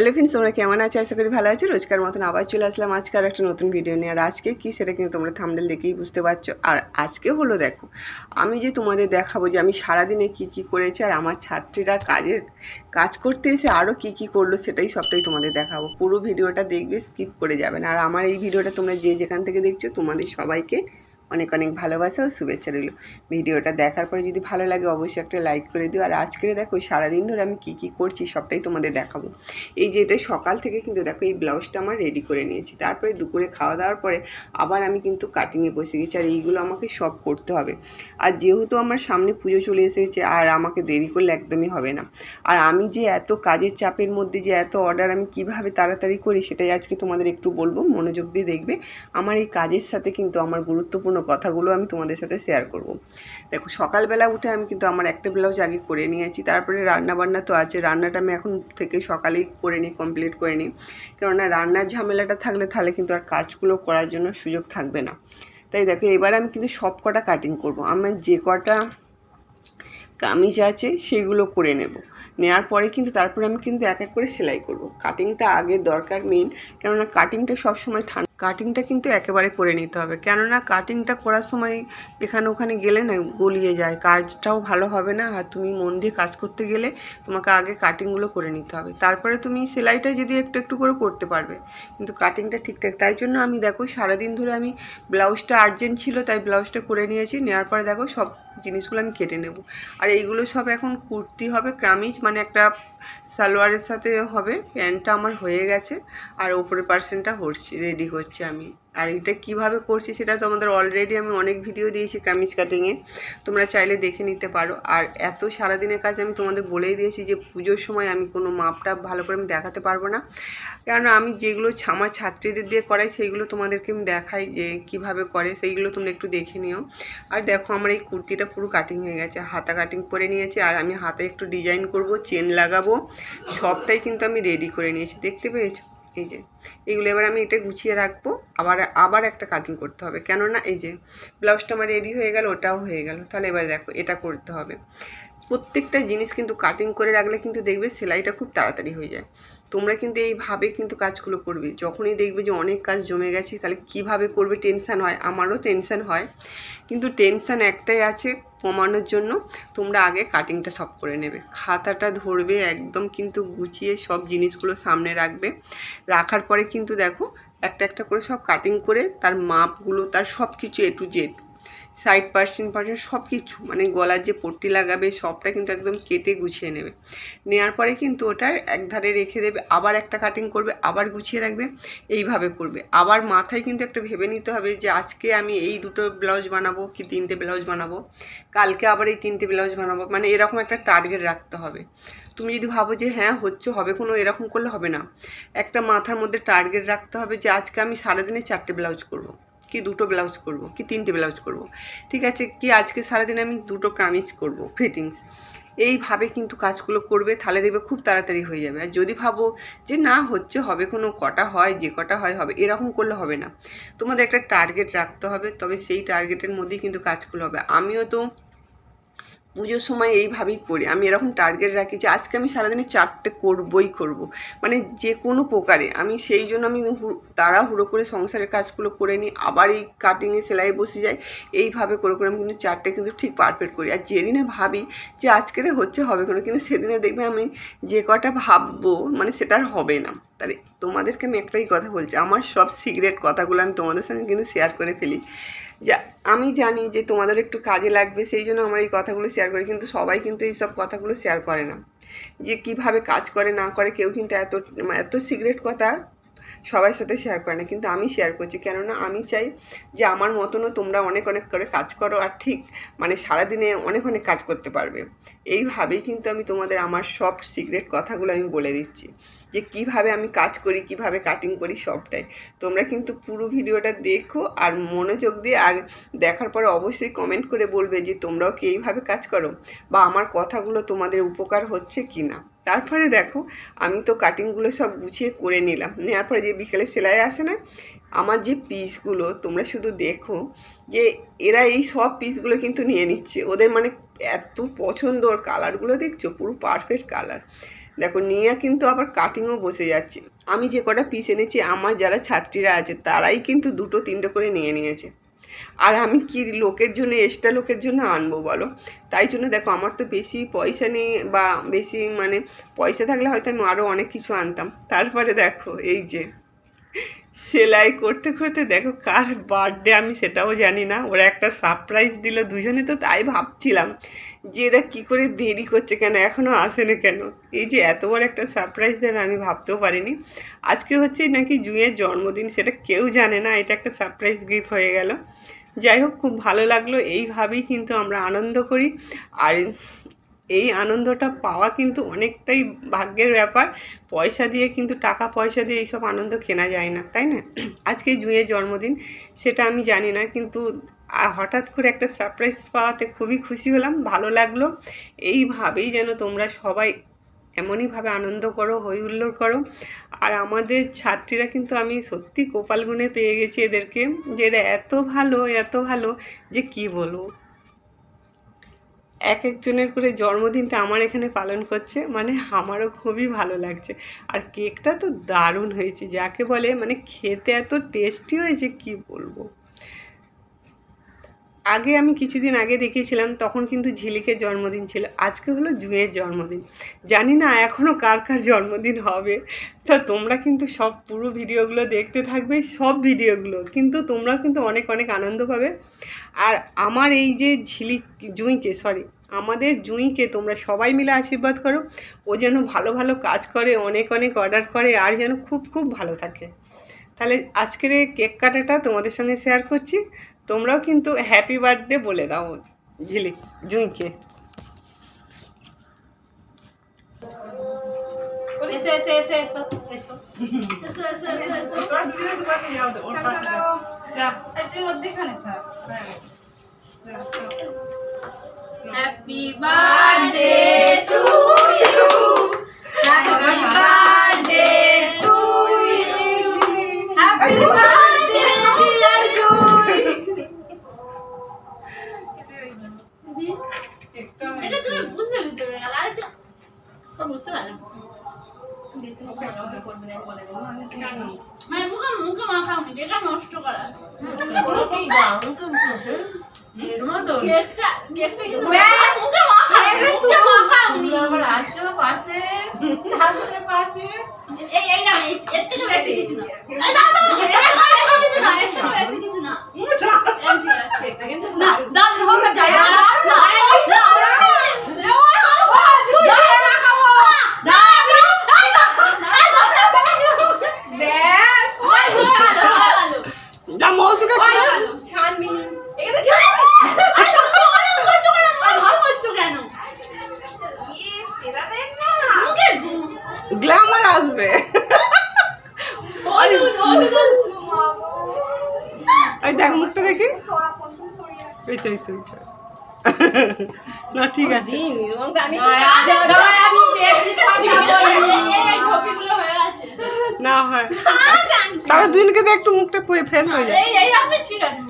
Hello friends, তোমরা কেমন আছো? আশা করি ভালো আছো। রোজকার মতন আবার চলে আসলাম আজকে আর একটা নতুন ভিডিও নিয়ে। আর আজকে কি সেটা কিন্তু তোমরা থামডেল দেখেই বুঝতে পারছ। আর আজকে হলো দেখো, আমি যে তোমাদের দেখাবো যে আমি সারাদিনে কি কি করেছি আর আমার ছাত্রীরা কাজের কাজ করতে এসে আরও কি কি করল সেটাই সবটাই তোমাদের দেখাবো। পুরো ভিডিওটা দেখবে স্কিপ করে যাবে না। আর আমার এই ভিডিওটা তোমরা যে যেখান থেকে দেখছ, তোমাদের সবাইকে অনেক অনেক ভালোবাসা ও শুভেচ্ছা রইল। ভিডিওটা দেখার পরে যদি ভালো লাগে অবশ্যই একটা লাইক করে দিও। আর আজকে দেখো সারাদিন ধরে আমি কি কি করছি সবটাই তোমাদের দেখাবো। এই যে এটা সকাল থেকে কিন্তু দেখো এই ব্লাউজটা আমার রেডি করে নিয়েছি। তারপরে দুপুরে খাওয়া দাওয়ার পরে আবার আমি কিন্তু কাটিংয়ে বসে গেছি। আর এইগুলো আমাকে সব করতে হবে। আর যেহেতু আমার সামনে পুজো চলে এসেছে, আর আমাকে দেরি করলে একদমই হবে না। আর আমি যে এত কাজের চাপের মধ্যে যে এত অর্ডার আমি কীভাবে তাড়াতাড়ি করি সেটাই আজকে তোমাদের একটু বলব। মনোযোগ দিয়ে দেখবে। আমার এই কাজের সাথে কিন্তু আমার গুরুত্বপূর্ণ কথাগুলো আমি তোমাদের সাথে শেয়ার করব। দেখো, সকালবেলা উঠে আমি কিন্তু আমার একটা ব্লাউজ আগে করে নিয়েছি, তারপরে রান্না বান্না তো আছে, রান্নাটা আমি এখন থেকে সকালেই করে নিই কমপ্লিট করে নিই। কেননা রান্নার ঝামেলাটা থাকলে তাহলে কিন্তু আর কাজগুলো করার জন্য সুযোগ থাকবে না। তাই দেখো, এবার আমি কিন্তু সব কটা কাটিং করব, আমার যে কটা কামিজ আছে সেগুলো করে নেব। নেওয়ার পরে কিন্তু তারপরে আমি কিন্তু এক এক করে সেলাই করব। কাটিংটা আগে দরকার মেন কেননা কাটিংটা সবসময় ঠান্ডা কাটিংটা কিন্তু একেবারে করে নিতে হবে। কেননা কাটিংটা করার সময় এখানে ওখানে গেলে না গলিয়ে যায়, কাজটাও ভালো হবে না। আর তুমি মন দিয়ে কাজ করতে গেলে তোমাকে আগে কাটিংগুলো করে নিতে হবে। তারপরে তুমি সেলাইটা যদি একটু একটু করে করতে পারবে। কিন্তু কাটিংটা ঠিকঠাক, তাই জন্য আমি দেখো সারাদিন ধরে আমি ব্লাউজটা আর্জেন্ট ছিল, তাই ব্লাউজটা করে নিয়েছি। নেওয়ার পরে দেখো সব জিনিসগুলো আমি কেটে নেব। আর এইগুলো সব এখন কুর্তি হবে ক্রামিজ মানে একটা সালোয়ারের সাথে হবে প্যান্টটা আমার হয়ে গেছে আর ওপরের পার্সেন্টটা হচ্ছে রেডি করছি আমি। আর এটা কীভাবে করছি সেটা তো আমাদের অলরেডি আমি অনেক ভিডিও দিয়েছি কামিজ কাটিংয়ে তোমরা চাইলে দেখে নিতে পারো। আর এত সারাদিনের কাজ আমি তোমাদের বলেই দিয়েছি যে পুজোর সময় আমি কোনো মাপটা ভালো করে আমি দেখাতে পারব না। কেননা আমি যেগুলো আমার ছাত্রীদের দিয়ে করাই সেইগুলো তোমাদেরকে আমি দেখাই যে কীভাবে করে, সেইগুলো তোমরা একটু দেখে নিও। আর দেখো আমার এই কুর্তিটা পুরো কাটিং হয়ে গেছে, হাতা কাটিং করে নিয়েছি আর আমি হাতে একটু ডিজাইন করব চেন লাগাবো, সবটাই কিন্তু আমি রেডি করে নিয়েছি। দেখতে পেয়েছ? এই যে, এগুলো এবার আমি এটা গুছিয়ে রাখব। আবার আবার একটা কাটিং করতে হবে। কেননা এই যে, ব্লাউজটা আমার রেডি হয়ে গেল, ওটাও হয়ে গেল। তাহলে এবার দেখো, এটা করতে হবে। প্রত্যেকটা জিনিস কিন্তু কাটিং করে রাখলে কিন্তু দেখবে সেলাইটা খুব তাড়াতাড়ি হয়ে যায়। তোমরা কিন্তু এইভাবে কিন্তু কাজগুলো করবে। যখনই দেখবে যে অনেক কাজ জমে গেছে, তাহলে কীভাবে করবে টেনশান হয়? আমারও টেনশান হয়। কিন্তু টেনশান একটাই আছে কমানোর জন্য, তোমরা আগে কাটিংটা সব করে নেবে। খাতাটা ধরবে, একদম কিন্তু গুছিয়ে সব জিনিসগুলো সামনে রাখবে। রাখার পরে কিন্তু দেখো, একটা একটা করে সব কাটিং করে তার মাপগুলো, তার সব কিছু A to Z side percent percent সব কিছু মানে গলার যে পট্টি লাগাবে সবটা কিন্তু একদম কেটে গুছিয়ে নেবে। নেওয়ার পরে কিন্তু ওটার এক ধারে রেখে দেবে, আবার একটা কাটিং করবে, আবার গুছিয়ে রাখবে, এইভাবে করবে। আবার মাথায় কিন্তু একটা ভেবে নিতে হবে যে আজকে আমি এই দুটো ব্লাউজ বানাবো কি তিনটে ব্লাউজ বানাবো? কালকে আবার এই তিনটে ব্লাউজ বানাবো মানে এরকম একটা টার্গেট রাখতে হবে। তুমি যদি ভাবো যে হ্যাঁ হচ্ছে, হবে কোনো, এরকম করলে হবে না। একটা মাথার মধ্যে টার্গেট রাখতে হবে যে আজকে আমি সারাদিনে চারটে ব্লাউজ করব। কি দুটো ব্লাউজ করব, কি তিনটে ব্লাউজ করব। ঠিক আছে, কি আজকে সারাদিন আমি দুটো কামিজ করব ফিটিংস এইভাবে কিন্তু কাজগুলো করবে, তাহলে দেখবে খুব তাড়াতাড়ি হয়ে যাবে। আর যদি ভাবো যে না, হচ্ছে, হবে কোনো, কটা হয়, যে কটা হয়, হবে, এরকম করলে হবে না। তোমাদের একটা টার্গেট রাখতে হবে, তবে সেই টার্গেটের মধ্যেই কিন্তু কাজগুলো হবে। আমিও তো পুজোর সময় এইভাবেই করি। আমি এরকম টার্গেট রাখি যে, আজকে আমি সারাদিনে চারটে করবই করব। মানে যে কোনো প্রকারে। আমি সেই জন্য আমি তাড়াহুড়ো করে সংসারের কাজগুলো করে নিই। আবার এই কাটিংয়ে সেলাই বসে যাই। এইভাবে করে করে আমি কিন্তু চারটে কিন্তু ঠিক পারফেক্ট করি। আর যেদিনে ভাবি যে, আজকের হচ্ছে হবে কোনো, কিন্তু সেদিনে দেখবে আমি যে কটা ভাববো মানে সেটা আর হবে না। তাহলে তোমাদেরকে আমি একটাই কথা বলছি, আমার সব সিক্রেট কথাগুলো আমি তোমাদের সঙ্গে কিন্তু শেয়ার করে ফেলি। যা, আমি জানি যে তোমাদের একটু কাজে লাগবে, সেই জন্য আমার এই কথাগুলো শেয়ার করি, কিন্তু সবাই কিন্তু এই সব কথাগুলো শেয়ার করে না। যে কীভাবে কাজ করে, না করে, কেউ কিন্তু এত এত সিক্রেট কথা সবার সাথে শেয়ার করে না, কিন্তু আমি শেয়ার করছি। কেননা আমি চাই যে আমার মতনও তোমরা অনেক অনেক করে কাজ করো আর ঠিক মানে সারাদিনে অনেক অনেক কাজ করতে পারবে। এইভাবেই কিন্তু আমি তোমাদের আমার সব সিক্রেট কথাগুলো আমি বলে দিচ্ছি। যে কীভাবে আমি কাজ করি, কীভাবে কাটিং করি সবটাই। তোমরা কিন্তু পুরো ভিডিওটা দেখো আর মনোযোগ দিয়ে আর দেখার পরে অবশ্যই কমেন্ট করে বলবে যে তোমরাও কি এইভাবে কাজ করো বা আমার কথাগুলো তোমাদের উপকার হচ্ছে কি না তারপরে দেখো, আমি তো কাটিংগুলো সব গুছিয়ে করে নিলাম। নেওয়ার পরে যে বিকেলে সেলাই আসে না, আমার যে পিসগুলো তোমরা শুধু দেখো যে এরা এই সব পিসগুলো কিন্তু নিয়ে নিচ্ছে। ওদের মানে এত পছন্দ ওর কালারগুলো দেখছ? পুরো পারফেক্ট কালার দেখো, নিয়ে কিন্তু আবার কাটিংও বসে যাচ্ছে। আমি যে কটা পিস এনেছি, আমার যারা ছাত্রীরা আছে, তারাই কিন্তু দুটো, তিনটে করে নিয়ে নিয়েছে। আর আমি কি লোকের জন্য এক্সট্রা লোকের জন্য আনব বলো? তাই জন্য দেখো, আমার তো বেশি পয়সা নেই বা বেশি মানে পয়সা থাকলে হয়তো আমি আরও অনেক কিছু আনতাম। তারপরে দেখো, এই যে সেলাই করতে করতে দেখো কার বার্থডে আমি সেটাও জানি না। ওরা একটা সারপ্রাইজ দিল দুজনে তো তাই ভাবছিলাম যে এরা কী করে দেরি করছে কেন এখনও আসেনি কেন? এই যে এত বড় একটা সারপ্রাইজ দেবে আমি ভাবতেও পারিনি। আজকে হচ্ছে নাকি জুঁয়ের জন্মদিন, সেটা কেউ জানে না, এটা একটা সারপ্রাইজ গিফট হয়ে গেল। যাই হোক, খুব ভালো লাগল, এইভাবেই কিন্তু আমরা আনন্দ করি। আর এই আনন্দটা পাওয়া কিন্তু অনেকটাই ভাগ্যের ব্যাপার। পয়সা দিয়ে কিন্তু টাকা পয়সা দিয়ে এইসব আনন্দ কেনা যায় না, তাই না? আজকে জুঁয়ের জন্মদিন, সেটা আমি জানি না, কিন্তু হঠাৎ করে একটা সারপ্রাইজ পাওয়াতে খুবই খুশি হলাম, ভালো লাগল। এইভাবেই যেন তোমরা সবাই এমনইভাবে আনন্দ করো, হই হুল্লোড় করো। আর আমাদের ছাত্রীরা কিন্তু আমি সত্যি কপাল গুণে পেয়ে গেছি এদেরকে, যে এরা এত ভালো এত ভালো, যে কি বলব? এক একজনের করে জন্মদিনটা আমার এখানে পালন করছে মানে আমারও খুবই ভালো লাগছে। আর কেকটা তো দারুণ হয়েছে, যাকে বলে মানে খেতে এত টেস্টি হয়েছে, কি বলব? আগে আমি কিছুদিন আগে দেখিয়েছিলাম, তখন কিন্তু ঝিলিকের জন্মদিন ছিল। আজকে হলো জুঁয়ের জন্মদিন। জানি না এখনও কার কার জন্মদিন হবে। তা তোমরা কিন্তু সব পুরো ভিডিওগুলো দেখতে থাকবে, সব ভিডিওগুলো। কিন্তু তোমরাও কিন্তু অনেক অনেক আনন্দ পাবে। আর আমার এই যে ঝিলিক, জুঁইকে সরি আমাদের জুঁইকে তোমরা সবাই মিলে আশীর্বাদ করো। ও যেন ভালো ভালো কাজ করে, অনেক অনেক অর্ডার করে, আর যেন খুব খুব ভালো থাকে। তাহলে আজকের কেক কাটাটা তোমাদের সঙ্গে শেয়ার করছি। তোমরাও কিন্তু হ্যাপি বার্থডে বলে দাও ঝিলি জুঁইকে Happy birthday to you. Happy birthday. করবে না বলে দেবো আমি মানে মুখে মুখে মাখাওনি কেকটা নষ্ট করা কি দারুণ তো মুখে এর মতো কেকটা কেকটা কিন্তু মুখে মাখাও মুখে মাখাওনি আমার আসো পাশে আসলে পাশে এই এই না এর থেকে বেশি কিছু না এই দাও দাও এর থেকে বেশি কিছু না এর থেকে বেশি কিছু না না দাম হোক যায় না, না, না, না, যা মৌসুকে গ্ল্যামার আসবে। ওই দেখ মুখটা দেখি। তো তো না ঠিক আছে। না হয়। তাহলে দুজনকে দিয়ে একটু মুখটা ফ্রেশ হয়ে যায় এই এই আপনি ঠিক আছে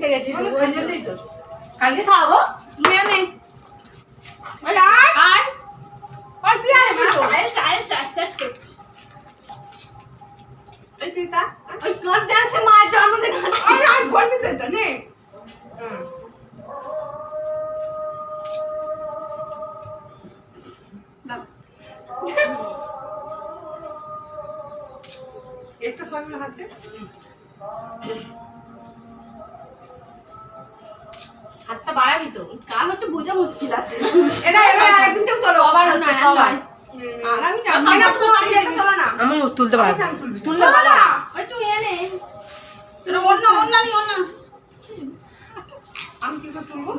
কিনতে গেছি ওই জন্যই তো। কালকে খাব নিয়ে নে ওই আয়। আয়। ওই তুই আসবি তো চায়ে চায়ে চাট চাট করছি এই তুই তা ওই করতে আছে মায়ের জন্মদিন। আয় আয় ধরবি তো এটা নে। একটা সবাই হাতে হাতটা বাড়াবি তো। কাল হচ্ছে বোঝা মুশকিল আছে। এটা এটা আরেকদিন কেউ তোলো সবার আর আমি জানি না। তো আমি তুলতে পারব ভালো ওই তুই এনে। তোর অন্য অন্য নি অন্য আমি কি তুলবো?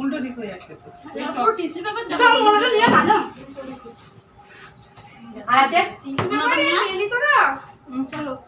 উল্টো দিক হয়ে যাচ্ছে। চল। টিস্যু পেপার তো মনেটা নিয়ে না জানো আর আছে? এলি তোরা নিয়ে আসো তো আমার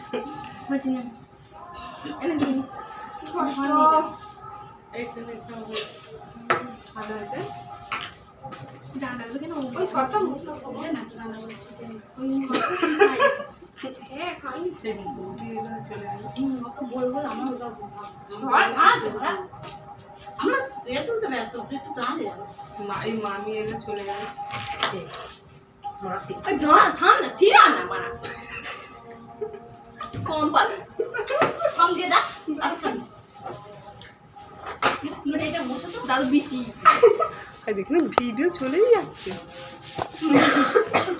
হয়েছে। না। হ্যাঁ বলব আমার আমরা এ তুলতে ব্যস্ত একটু দাঁড়িয়ে মা- এই মামি এলো, চলে গেল। ওই দাঁড়া থাম না ফিরা না মারা। কম পাবে কম দিয়ে দা দাদু খাবি। এটা বসে তো দাদু বিচি। দেখুন, ভিডিও চলেই যাচ্ছে।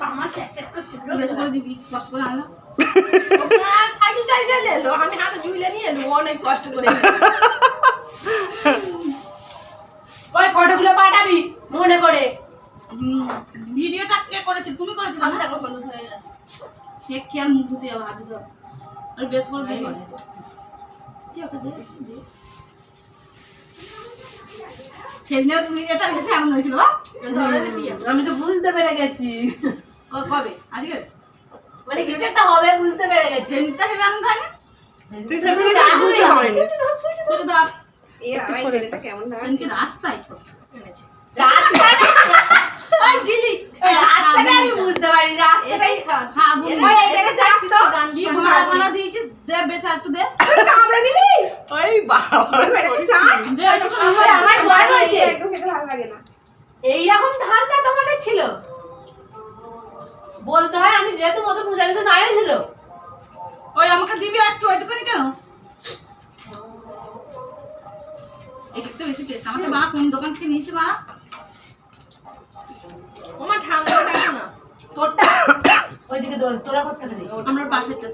আমার চ্যাট চ্যাট করছে বেশ করে দিবি কষ্ট করে আনলাম। সাইকেল চালিয়ে চালিয়ে এলো আমি হাতে ঝুলে নিয়ে এলো অনেক কষ্ট করে ওই ফটোগুলো পাঠাবি মনে করে। ভিডিওটা কে করেছিল? তুমি করেছিলে আমি তারপর হয়ে গেছে। কি আর মুখ ধুতে যাব হাত ধুতে যাব। আর বেশ করে দিবি কি ওটা দে দে। সেদিনে তুমি এটা বেশি আনন্দ হয়েছিল বা ধরে দিবি আমি তো বুঝতে পেরে গেছি। কবে? আজকে? মানে কিছু একটা হবে বুঝতে পেরে গেছি। সেদিনটা আনন্দ হয় না সেদিনে রাস্তায়। আমি বুঝতে পারি রাস্তাটাই খাব না। চাপতো। কি ভাড়া ভাড়া দিয়েছিস দে বেশ একটু দে। ওই বাবা দে একটু ওই আমার বর বলছে এইরকম ধান্দা তোমাদের ছিল? বলতে হয় আমি যেহেতু মতো পূজারিতে দাঁড়িয়ে ছিল। ওই আমাকে দিবি একটু ওইটুখানি কেন? কেকটা বেশি টেস্ট আমাকে মা কোন দোকান থেকে নিয়েছে মা আমার ঠান্ডা না। তোরটা? ওইদিকে তোরা করতে পারি আমরা পাশেরটা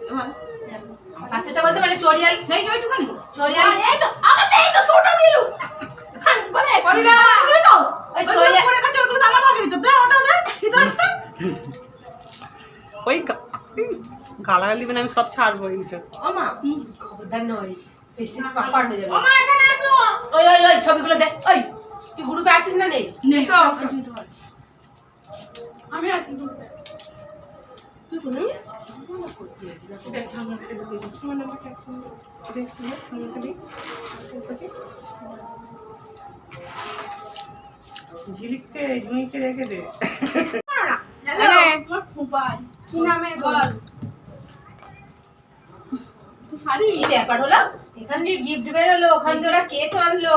থেকে বলতে মানে চড়িয়াল। সেই ওইটুখানি। চড়িয়াল। এই তো আমাকে এই তো দুটো দিলু। খান করে করে দাও। দিবি তো। ওই ওই করে কাছে ওগুলো আমার ভাগে দিতে দে ওটা দে ভিতরে আসতে। ওই গালাগাল দিবেন আমি সব ছাড়বো এইটা ও মা খবরদার নয় পেস্টিস পাপার হয়ে যাবে। ও মা এখানে আসো। ওই ওই ওই ছবিগুলো দেখ ওই তুই গ্রুপে আছিস না নেই নেই তো আমি আছি গ্রুপে তুই কোনো ঝিলিককে ঝুঁইকে রেখে দে। হ্যালো আমার ফুপাই কি নামে বল। শাড়ি? ব্যাপার হলো? এখান দিয়ে গিফট বেরোলো ওখান দিয়ে ওরা কেক আনলো।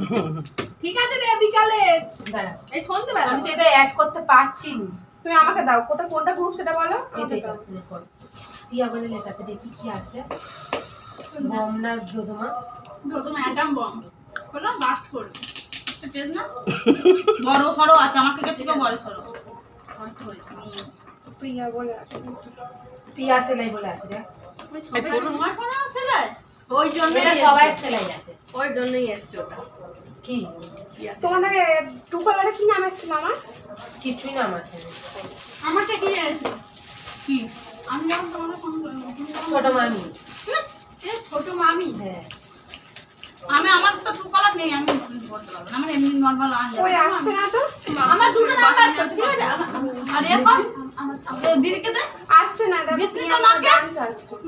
ঠিক আছে রে বিকালে। দাঁড়া এই সন্ধ্যেবেলা আমি তো এটা অ্যাড করতে পারছি না তুমি আমাকে দাও কোথায় কোনটা গ্রুপ সেটা বলো? মনে বলে লেখা দেখি কি আছে। প্রথমে অ্যাটাম বম। হলো বাস্ট করবে টেস্ট না বড় সড়ো আছে আমার থেকে থেকে বড় সড়ো প্রিয়া বলে আছে সেলাই বলে আছে দেখ। ওই জন্য সবাই সেলাই আছে। ওই জন্যই এসছে ওটা। কি? তোমাদের টু কালারে কি নাম এসেছিল আমার কিছুই নাম আছে আমারটা কি আছে কি? আমি যখন তোমাকে ফোন করব ছোট মামি। এ ছোট মামি। হ্যাঁ। আমি আমার তো টু কালার নেই আমি বলতে পারব না আমার এমনি নর্মাল আন ওই আসছে না তো? আমার দুটো নাম্বার তো ঠিক আছে। আর এখন দিদিকে দে। আসছে না কি আমার মাকে?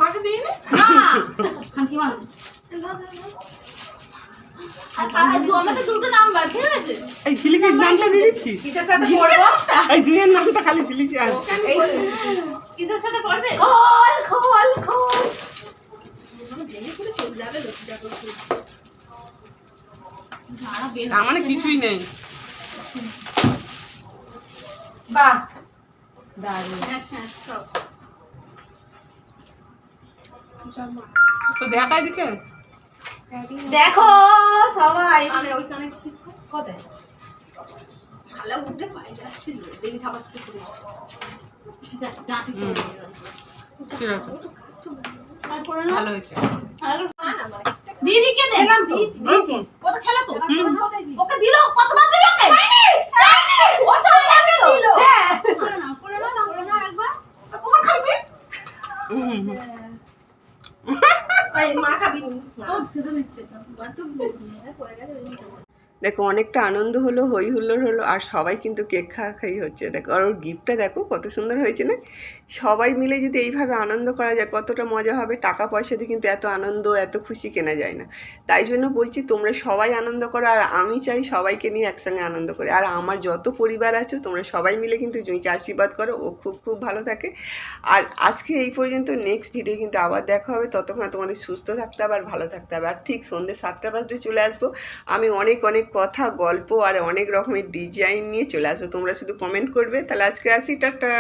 মাকে দিয়ে না। খানকি মান এই ঝিলিকের নামটা দিয়ে দিচ্ছিস কিসের সাথে পড়ব? এই দুইয়ের নামটা খালি ঝিলিকে আর। কিসের সাথে পড়বে? খোল খোল খোল। ঝাড়া মানে কিছুই নেই। বাহ। দারুণ। আচ্ছা তো দেখাই দিকে দেখো। সবাই। আমি ওইখানে ঠিক কর। কোথায়? খালা উঠে পাই যাচ্ছিল দেবী থাপাস করে ডাঁটি ভালো হয়েছে। দিদিকে দে দিয়েছি দিয়েছিস ও তো খেলা তো। ওকে দিল? কতবার দিল ওকে? ও তো দিল? করে না না করে না একবার। তোমার খাবি? মা খাবি নি। তো খেতে নিচ্ছে দেখো, অনেকটা আনন্দ হলো হই হুল্লোড় হলো, আর সবাই কিন্তু কেক খাওয়া খাই হচ্ছে। দেখো, আর ওর গিফটটা দেখো, কত সুন্দর হয়েছে না? সবাই মিলে যদি এইভাবে আনন্দ করা যায়, কতটা মজা হবে। টাকা পয়সা দিয়ে কিন্তু এত আনন্দ, এত খুশি কেনা যায় না। তাই জন্য বলছি, তোমরা সবাই আনন্দ করো, আর আমি চাই সবাইকে নিয়ে একসঙ্গে আনন্দ করে। আর আমার যত পরিবার আছো, তোমরা সবাই মিলে কিন্তু জুঁইকে আশীর্বাদ করো। ও খুব খুব ভালো থাকে। আর আজকে এই পর্যন্ত নেক্সট ভিডিও কিন্তু আবার দেখা হবে। ততক্ষণ তোমাদের সুস্থ থাকতে হবে, আর ভালো থাকতে হবে। আর ঠিক সন্ধ্যে সাতটা বাজতে চলে আসব। আমি অনেক অনেক কথা, গল্প আর অনেক রকমের ডিজাইন নিয়ে চলে আসব। তোমরা শুধু কমেন্ট করবে। তাহলে আজকে আসি, টাটা।